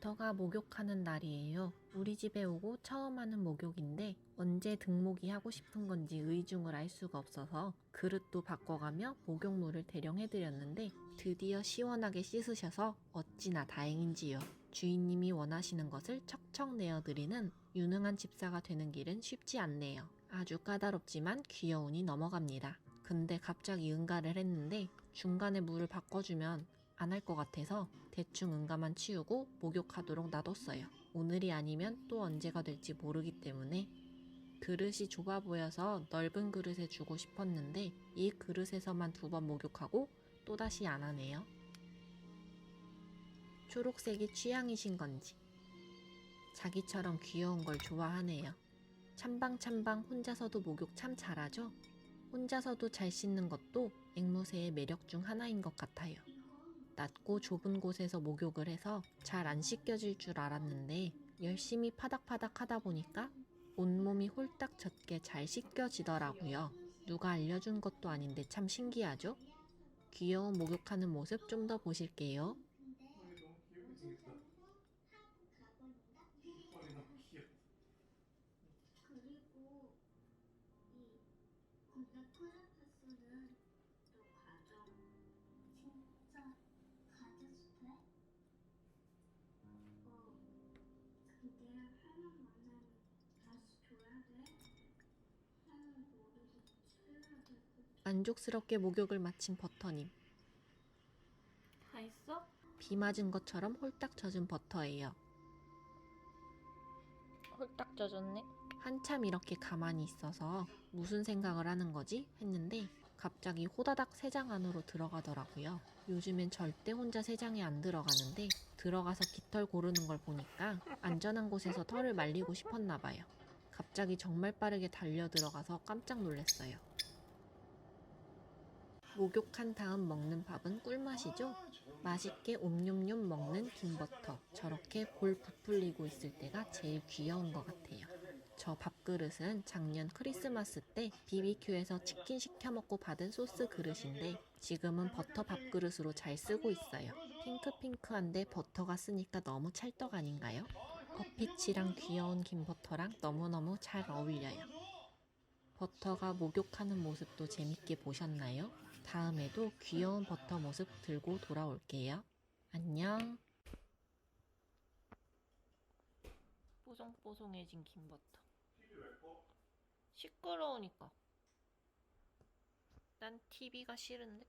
버터가 목욕하는 날이에요. 우리 집에 오고 처음 하는 목욕인데 언제 등목이 하고 싶은 건지 의중을 알 수가 없어서 그릇도 바꿔가며 목욕물을 대령 해드렸는데 드디어 시원하게 씻으셔서 어찌나 다행인지요. 주인님이 원하시는 것을 척척 내어드리는 유능한 집사가 되는 길은 쉽지 않네요. 아주 까다롭지만 귀여우니 넘어갑니다. 근데 갑자기 응가를 했는데 중간에 물을 바꿔주면 안 할 것 같아서 대충 응가만 치우고 목욕하도록 놔뒀어요. 오늘이 아니면 또 언제가 될지 모르기 때문에 그릇이 좁아 보여서 넓은 그릇에 주고 싶었는데 이 그릇에서만 두 번 목욕하고 또다시 안 하네요. 초록색이 취향이신 건지 자기처럼 귀여운 걸 좋아하네요. 참방참방 혼자서도 목욕 참 잘하죠? 혼자서도 잘 씻는 것도 앵무새의 매력 중 하나인 것 같아요. 낮고 좁은 곳에서 목욕을 해서 잘 안 씻겨질 줄 알았는데 열심히 파닥파닥 하다 보니까 온몸이 홀딱 젖게 잘 씻겨지더라고요. 누가 알려준 것도 아닌데 참 신기하죠? 귀여운 목욕하는 모습 좀 더 보실게요. 그리고 이 만나면 다시 줘야 돼? 만족스럽게 목욕을 마친 버터님. 다 했어? 비 맞은 것처럼 홀딱 젖은 버터예요. 홀딱 젖었네. 한참 이렇게 가만히 있어서 무슨 생각을 하는 거지? 했는데 갑자기 호다닥 세장 안으로 들어가더라고요. 요즘엔 절대 혼자 세장에 안 들어가는데 들어가서 깃털 고르는 걸 보니까 안전한 곳에서 털을 말리고 싶었나 봐요. 갑자기 정말 빠르게 달려 들어가서 깜짝 놀랐어요. 목욕한 다음 먹는 밥은 꿀맛이죠? 맛있게 옴뇸뇸 먹는 김버터. 저렇게 볼 부풀리고 있을 때가 제일 귀여운 것 같아요. 저 밥그릇은 작년 크리스마스 때 BBQ에서 치킨 시켜 먹고 받은 소스 그릇인데 지금은 버터 밥그릇으로 잘 쓰고 있어요. 핑크핑크한데 버터가 쓰니까 너무 찰떡 아닌가요? 겉빛이랑 귀여운 김버터랑 너무너무 잘 어울려요. 버터가 목욕하는 모습도 재밌게 보셨나요? 다음에도 귀여운 버터 모습 들고 돌아올게요. 안녕. 뽀송뽀송해진 김버터. TV 왜 꺼? 시끄러우니까. 난 TV가 싫은데.